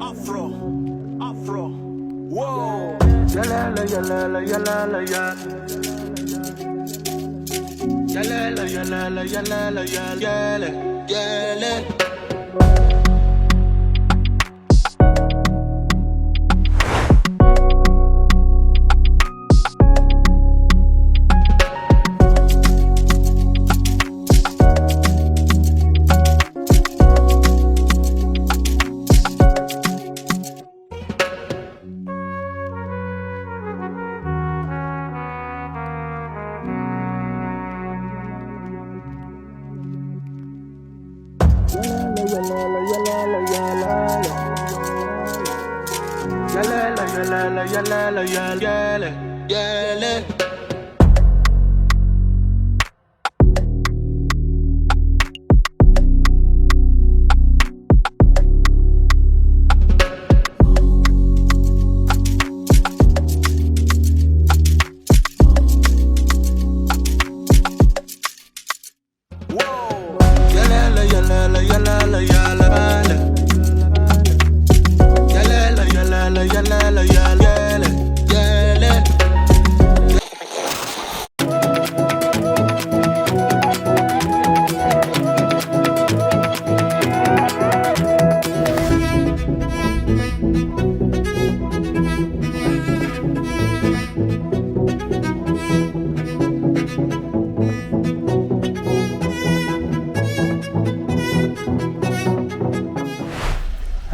Afro, Afro, whoa. yalala yalala yalala yala. Yalala yalala yalala yala, yala, Yalala yalala yalala yala. Yalala yalala yalala yala, yala,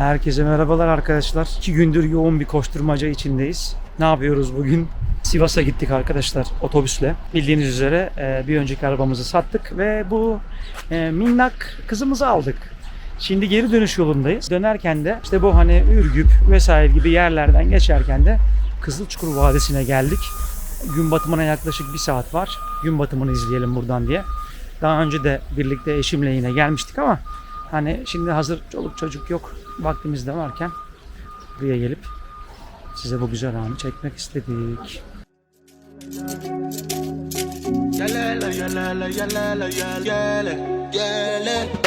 Herkese merhabalar arkadaşlar. İki gündür yoğun bir koşturmaca içindeyiz. Ne yapıyoruz bugün? Sivas'a gittik arkadaşlar otobüsle. Bildiğiniz üzere e, bir önceki arabamızı sattık ve bu e, minnak kızımızı aldık. Şimdi geri dönüş yolundayız. Dönerken de işte bu hani Ürgüp vesaire gibi yerlerden geçerken de Kızılçukur Vadisi'ne geldik. Gün batımına yaklaşık bir saat var. Gün batımını izleyelim buradan diye. Daha önce de birlikte eşimle yine gelmiştik ama hani şimdi hazır çoluk çocuk yok vaktimiz de varken buraya gelip size bu güzel anı çekmek istedik. Yalala yalala yalala yala, yala, yala. Yalala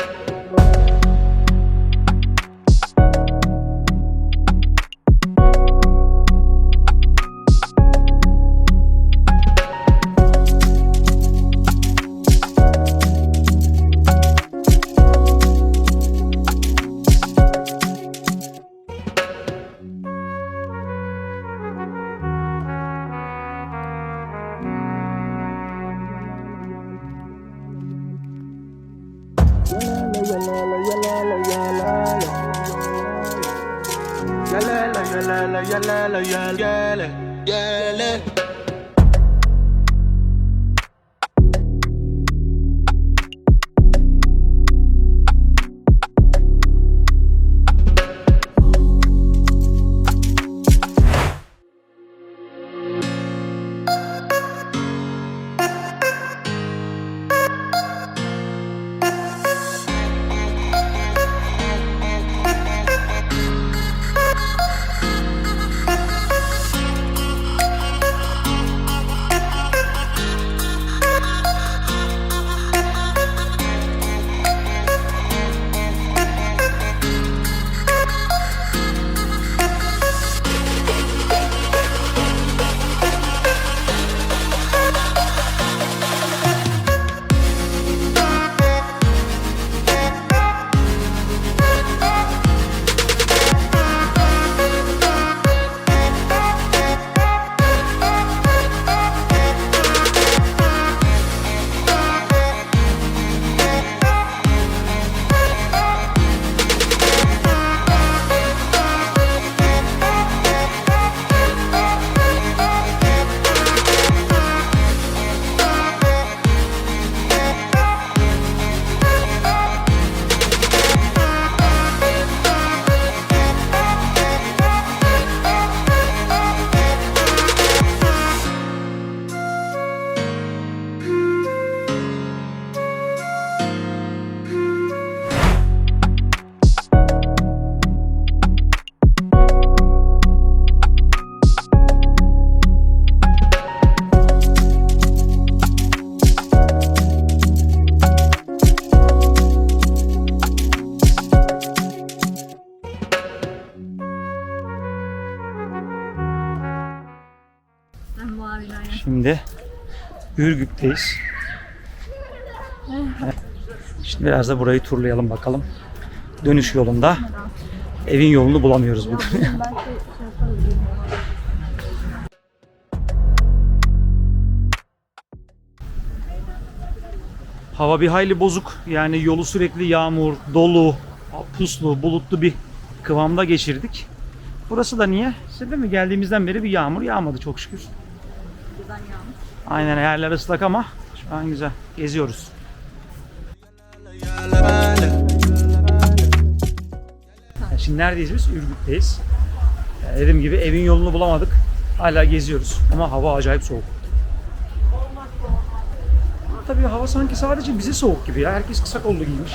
Yalala yalala yalala yala, yala, Şimdi Ürgüp'teyiz. Şimdi biraz da burayı turlayalım bakalım. Dönüş yolunda evin yolunu bulamıyoruz bugün. Hava bir hayli bozuk. Yani yolu sürekli yağmur, dolu, puslu, bulutlu bir kıvamda geçirdik. Burası da niye? Sebebi mi? Geldiğimizden beri bir yağmur yağmadı çok şükür. Aynen yerler ıslak ama şu an güzel. Geziyoruz. Şimdi neredeyiz biz? Ürgüp'teyiz. Ya Dediğim gibi evin yolunu bulamadık. Hala geziyoruz. Ama hava acayip soğuk. Ama tabii hava sanki sadece bize soğuk gibi ya. Herkes kısa kollu giymiş.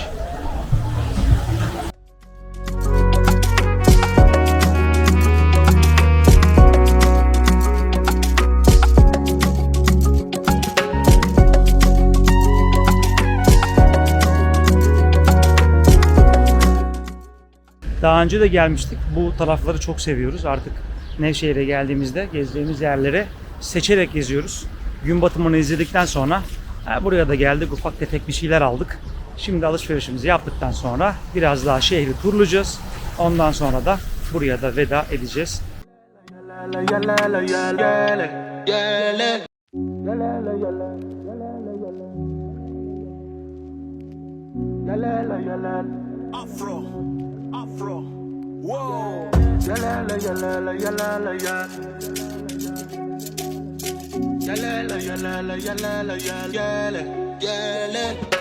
Daha önce de gelmiştik. Bu tarafları çok seviyoruz. Artık Nevşehir'e geldiğimizde gezdiğimiz yerleri seçerek geziyoruz. Gün batımını izledikten sonra buraya da geldik. Ufak tefek bir şeyler aldık. Şimdi alışverişimizi yaptıktan sonra biraz daha şehri turlayacağız. Ondan sonra da buraya da veda edeceğiz. Afro, afro. Whoa. Yalala, yalala, yalala, yalala. Yalala, yalala, yalala, yalala, yalala.